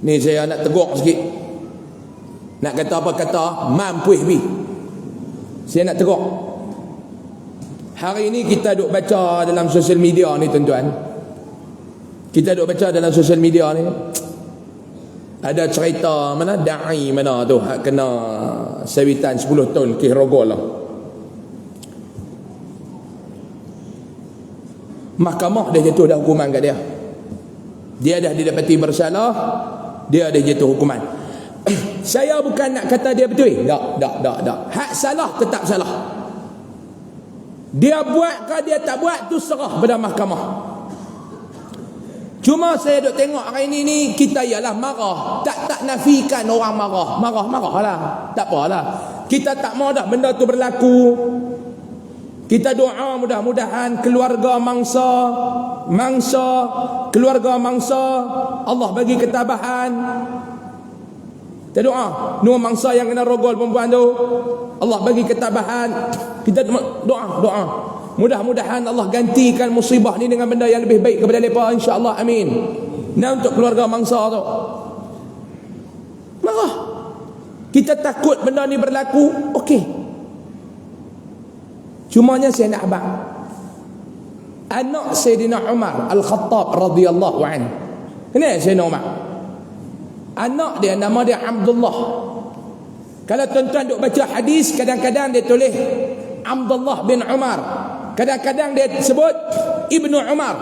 Ni saya nak tegur sikit. Nak kata apa kata, mampu bi. Saya nak tegur. Hari ini kita duk baca dalam sosial media ni tuan-tuan. Kita duk baca dalam sosial media ni. Ada cerita mana da'i mana tu hak kena sabitan 10 tahun ke rogol lah. Mahkamah dah jatuh dah hukuman kat dia. Dia dah didapati bersalah, dia dah jatuh hukuman. Saya bukan nak kata dia betul. Tak, tak, tak, tak. Hak salah tetap salah. Dia buat ke dia tak buat tu serah pada mahkamah. Cuma saya duk tengok hari ini ni kita ialah marah. Tak tak nafikan orang marah. Marah marahlah. Tak apalah. Kita tak mau dah benda tu berlaku. Kita doa mudah-mudahan keluarga mangsa mangsa keluarga mangsa Allah bagi ketabahan. Kita doa dua mangsa yang kena rogol perempuan tu Allah bagi ketabahan. Kita doa doa. Mudah-mudahan Allah gantikan musibah ni dengan benda yang lebih baik kepada mereka insya-Allah amin. Nah untuk keluarga mangsa tu. Marah. Kita takut benda ni berlaku. Okey. Cumanya saya nak abang. Anak Sayyidina Umar Al-Khattab radhiyallahu an. Ini Sayyidina Umar. Anak dia nama dia Abdullah. Kalau tuan-tuan duk baca hadis kadang-kadang dia tulis Abdullah bin Umar. Kadang-kadang dia sebut Ibnu Umar.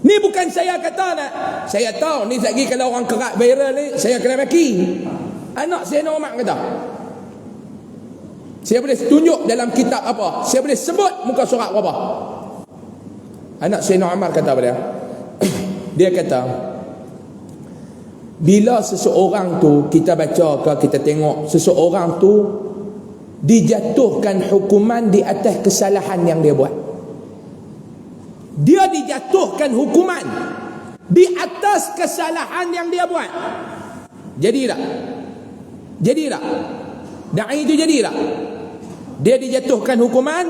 Ni bukan saya kata nak. Saya tahu ni lagi kalau orang kerak viral ni saya kena maki. Anak Sayyidina Umar kata. Saya boleh tunjuk dalam kitab apa. Saya boleh sebut muka surat apa. Anak Sayyidina Umar kata apa dia? dia kata, bila seseorang tu kita baca ke kita tengok seseorang tu dijatuhkan hukuman di atas kesalahan yang dia buat. Dia dijatuhkan hukuman di atas kesalahan yang dia buat. Jadi tak? Jadi tak? Da'i itu jadi tak? Dia dijatuhkan hukuman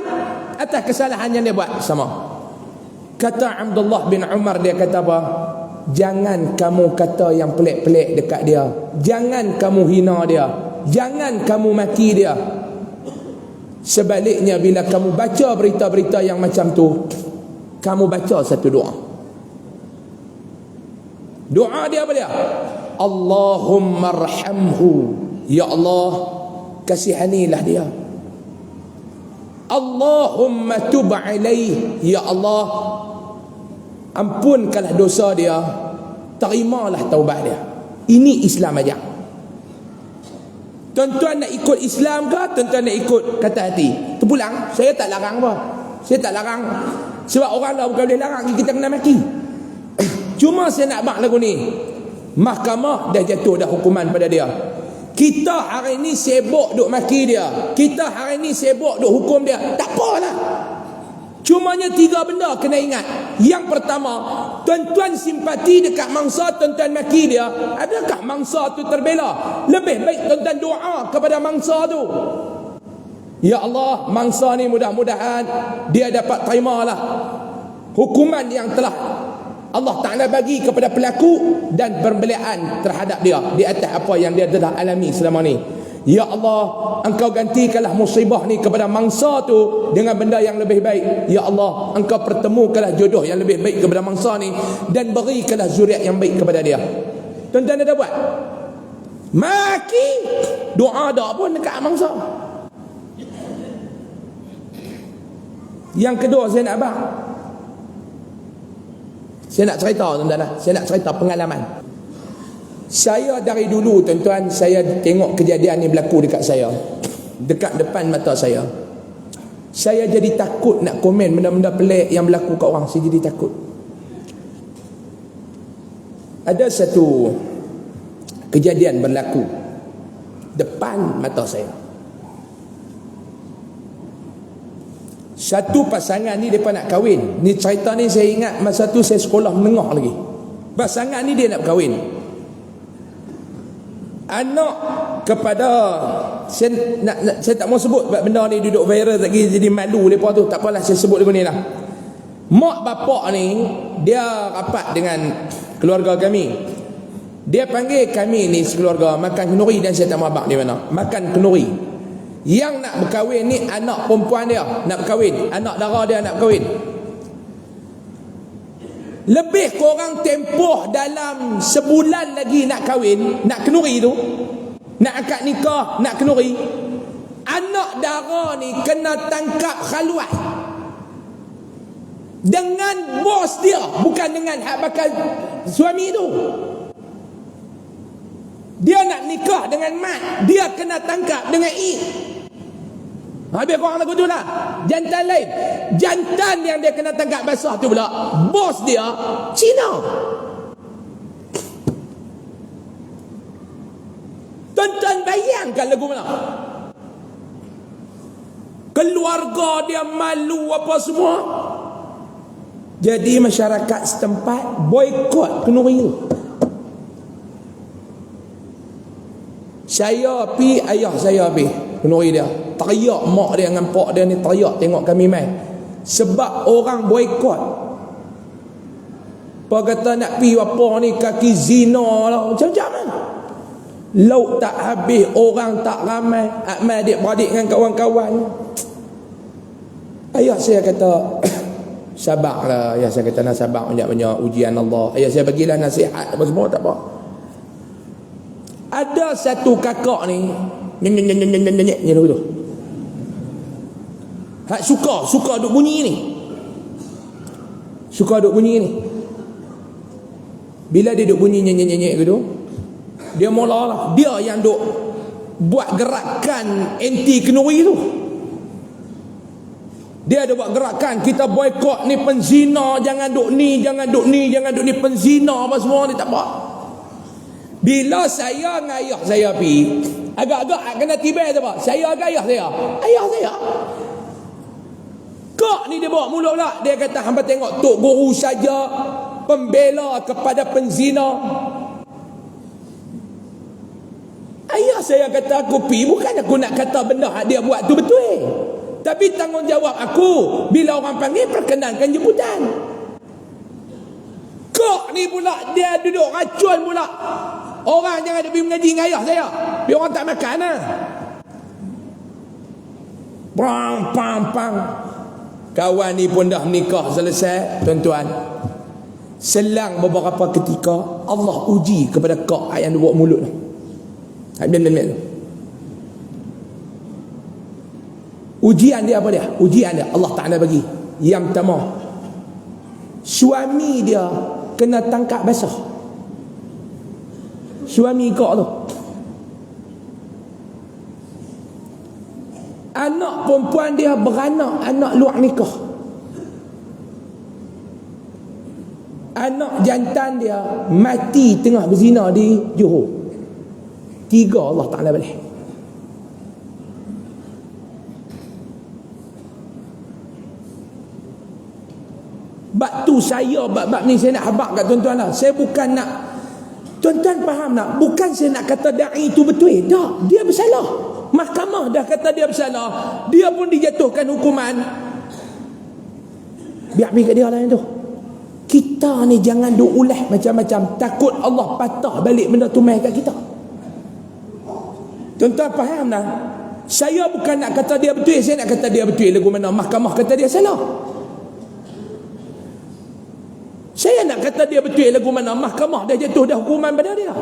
atas kesalahan yang dia buat sama. Kata Abdullah bin Umar dia kata apa? Jangan kamu kata yang pelik-pelik dekat dia. Jangan kamu hina dia. Jangan kamu maki dia. Sebaliknya bila kamu baca berita-berita yang macam tu, kamu baca satu doa. Doa dia apa dia? Allahumma arhamhu. Ya Allah, kasihanilah dia. Allahumma tub alaih. Ya Allah ampunkanlah dosa dia. Terimalah taubat dia. Ini Islam aja. Tuan-tuan nak ikut Islam ke tuan-tuan nak ikut kata hati. Terpulang. Saya tak larang apa. Saya tak larang. Sebab orang lah bukan boleh larang. Kita kena maki. Cuma saya nak bak lagu ni. Mahkamah dah jatuh dah hukuman pada dia kita hari ni sibuk duk maki dia. Kita hari ni sibuk duk hukum dia. Tak apalah. Cumanya tiga benda kena ingat. Yang pertama, tuan-tuan simpati dekat mangsa tuan-tuan maki dia. Adakah mangsa tu terbela? Lebih baik tuan-tuan doa kepada mangsa tu. Ya Allah, mangsa ni mudah-mudahan dia dapat terimalah hukuman yang telah Allah Ta'ala bagi kepada pelaku dan pembelian terhadap dia di atas apa yang dia telah alami selama ni. Ya Allah, engkau gantikanlah musibah ni kepada mangsa tu dengan benda yang lebih baik. Ya Allah, engkau pertemukanlah jodoh yang lebih baik kepada mangsa ni dan berikanlah zuriat yang baik kepada dia. Tuan-tuan ada buat? Maki doa dak pun dekat mangsa. Yang kedua nak abang saya nak cerita tuan-tuan. Saya nak cerita pengalaman. Saya dari dulu tuan-tuan, saya tengok kejadian ni berlaku dekat saya. Dekat depan mata saya. Saya jadi takut nak komen benda-benda pelik yang berlaku kat orang. Saya jadi takut. Ada satu kejadian berlaku depan mata saya. Satu pasangan ni mereka nak kahwin. Ni cerita ni saya ingat masa tu saya sekolah menengah lagi. Pasangan ni dia nak kahwin. Anak kepada saya, nak, nak, saya tak mau sebut benda ni duduk viral lagi jadi malu mereka tu. Tak apalah saya sebut lagu ni lah. Mak bapak ni dia rapat dengan keluarga kami. Dia panggil kami ni sekeluarga makan kenuri dan saya tak mabak di mana. Makan kenuri. Yang nak berkahwin ni anak perempuan dia nak berkahwin. Anak dara dia nak berkahwin. Lebih korang tempoh dalam sebulan lagi nak kahwin, nak kenuri tu. Nak akad nikah, nak kenuri. Anak dara ni kena tangkap khaluat. Dengan bos dia, bukan dengan hak bakal suami tu. Dia nak nikah dengan mat, dia kena tangkap dengan i. Habis korang lagu tu lah. Jantan lain. Jantan yang dia kena tangkap basah tu pula. Bos dia, Cina. Tuan-tuan bayangkan lagu mana? Keluarga dia malu apa semua. Jadi masyarakat setempat boykot kenuri tu. Saya pi ayah saya pi kenuri dia. Teriak mak dia dengan pak dia ni teriak tengok kami mai. Sebab orang boykot. Apa kata nak pi apa ni kaki zina lah. Macam-macam kan? Lauk tak habis, orang tak ramai. Akmal adik-beradik dengan kawan-kawan. Ayah saya kata, sabarlah. Ayah saya kata, nak sabar banyak-banyak ujian Allah. Ayah saya bagilah nasihat apa semua, tak apa. Ada satu kakak ni Nyek nyek nyek nyek nyek tu. Hak suka, suka duk bunyi ni. Suka duk bunyi ni. Bila dia duk bunyi nyek nyek nyek gitu, dia mula lah. Dia yang duk buat gerakan anti kenuri tu. Dia ada buat gerakan kita boykot ni penzina, jangan duk ni, jangan duk ni, jangan duk ni penzina apa semua ni tak apa. Bila saya dengan saya pi, agak-agak kena tiba tu apa? Saya agak ayah saya. Ayah saya. Kok ni dia bawa mulut pula. Dia kata hamba tengok tok guru saja pembela kepada penzina. Ayah saya kata aku pi bukan aku nak kata benda dia buat tu betul. Tapi tanggungjawab aku bila orang panggil perkenankan jemputan. Kok ni pula dia duduk racun pula. Orang jangan pergi mengaji dengan ayah saya. Dia orang tak makan lah. Pang, pang, pang. Kawan ni pun dah nikah selesai, tuan-tuan. Selang beberapa ketika, Allah uji kepada kau yang buat mulut. Ambil, ambil, ambil. Ujian dia apa dia? Ujian dia Allah Ta'ala bagi. Yang pertama, suami dia kena tangkap basah suami kau tu. Anak perempuan dia beranak anak luar nikah. Anak jantan dia mati tengah berzina di Johor. Tiga Allah Ta'ala boleh Bab tu saya bab-bab ni saya nak habak kat tuan-tuan lah. Saya bukan nak Tuan-tuan faham tak? Bukan saya nak kata da'i itu betul. Tak. Dia bersalah. Mahkamah dah kata dia bersalah. Dia pun dijatuhkan hukuman. Biar pergi kat dia lah yang tu. Kita ni jangan duk ulah macam-macam. Takut Allah patah balik benda tu main kat kita. Tuan-tuan faham tak? Saya bukan nak kata dia betul. Saya nak kata dia betul. Lagu mana mahkamah kata dia salah. Saya nak kata dia betul lagu mana mahkamah dah jatuh dah hukuman pada dia.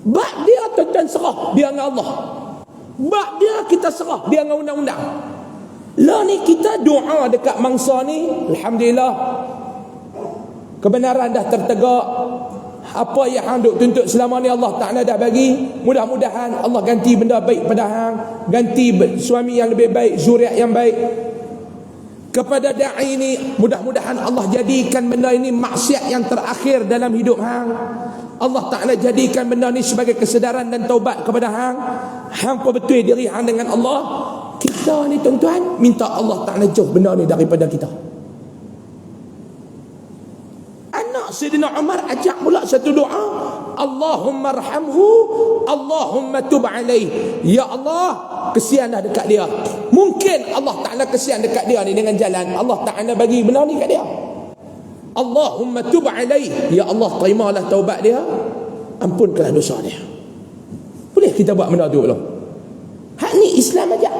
Bak dia tuan serah dia dengan Allah. Bak dia kita serah dia dengan undang-undang. Lah ni kita doa dekat mangsa ni, alhamdulillah. Kebenaran dah tertegak. Apa yang hang duk tuntut selama ni Allah Taala dah bagi. Mudah-mudahan Allah ganti benda baik pada hang, ganti suami yang lebih baik, zuriat yang baik, kepada da'i ini mudah-mudahan Allah jadikan benda ini maksiat yang terakhir dalam hidup hang. Allah Ta'ala jadikan benda ini sebagai kesedaran dan taubat kepada hang. Hang pun betul diri hang dengan Allah. Kita ni tuan-tuan minta Allah Ta'ala jauh benda ini daripada kita. Anak Sayyidina Umar ajak pula satu doa Allahumma rahamhu Allahumma tub alaih Ya Allah kesian dah dekat dia. Mungkin Allah Ta'ala kesian dekat dia ni dengan jalan. Allah Ta'ala bagi benda ni kat dia. Allahumma tub alaih. Ya Allah terimalah taubat dia. Ampunkanlah dosa dia. Boleh kita buat benda tu belum? Hak ni Islam aja.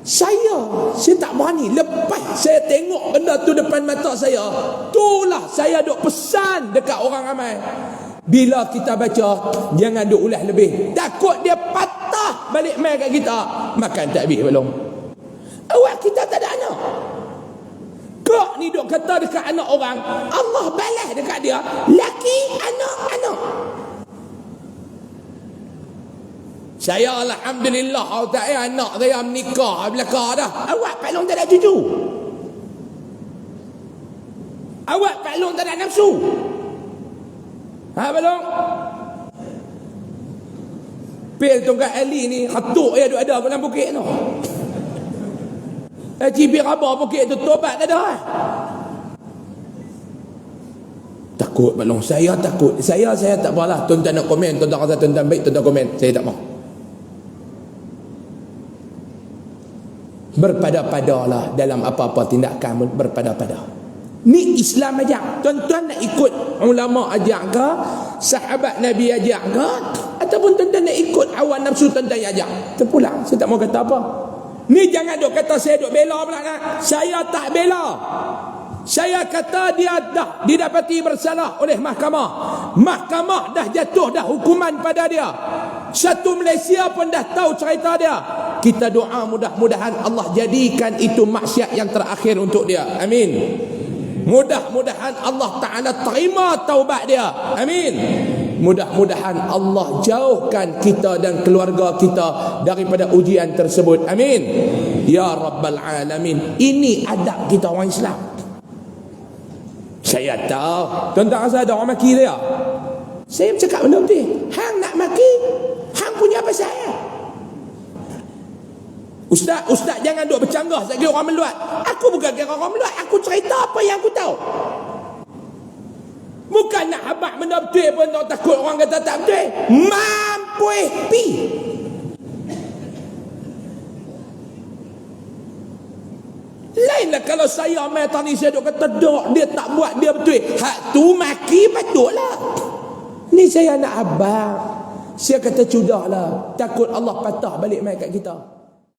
Saya, saya tak berani. Lepas saya tengok benda tu depan mata saya. Itulah saya duk pesan dekat orang ramai. Bila kita baca, jangan duk ulah lebih. Takut dia patah balik main kat kita. Makan tak habis belum. Awak kita tak ada anak. Kok ni duk kata dekat anak orang, Allah balas dekat dia. Laki, anak, anak. Saya Alhamdulillah Allah tak anak saya menikah belakang dah. Awak paklong tak ada cucu. Awak paklong tak ada nafsu. Ha belum? Pil tongkat Ali ni hatuk ya duk ada dalam bukit tu. Eh cibi rabah bukit tu tobat tak ada. Takut balong saya takut. Saya saya tak apalah. Tuan-tuan nak komen, tuan-tuan rasa tuan-tuan baik, tuan-tuan komen. Saya tak mau. berpada-padalah dalam apa-apa tindakan berpada-pada. Ni Islam ajak. Tuan-tuan nak ikut ulama ajak ke, sahabat Nabi ajak ke, ataupun tuan-tuan nak ikut awan nafsu tuan-tuan ajak. Terpulang, saya tak mau kata apa. Ni jangan duk kata saya duk bela pula kan. Saya tak bela. Saya kata dia dah didapati bersalah oleh mahkamah. Mahkamah dah jatuh dah hukuman pada dia. Satu Malaysia pun dah tahu cerita dia. Kita doa mudah-mudahan Allah jadikan itu maksiat yang terakhir untuk dia. Amin. Mudah-mudahan Allah Ta'ala terima taubat dia. Amin. Mudah-mudahan Allah jauhkan kita dan keluarga kita daripada ujian tersebut. Amin. Ya Rabbal Alamin. Ini adab kita orang Islam. Saya tahu. Tuan-tuan rasa ada orang maki dia? Saya bercakap benda betul. Hang nak maki, hang punya apa saya? Ustaz, ustaz jangan duk bercanggah kira orang meluat. Aku bukan kira orang meluat, aku cerita apa yang aku tahu. Bukan nak habak benda betul pun tak takut orang kata tak betul. Mampu pi. Lainlah kalau saya mai tadi saya duk kata dok dia tak buat dia betul. Hak tu maki patutlah. Ni saya nak abang. Saya kata cudahlah. Takut Allah patah balik mai kat kita.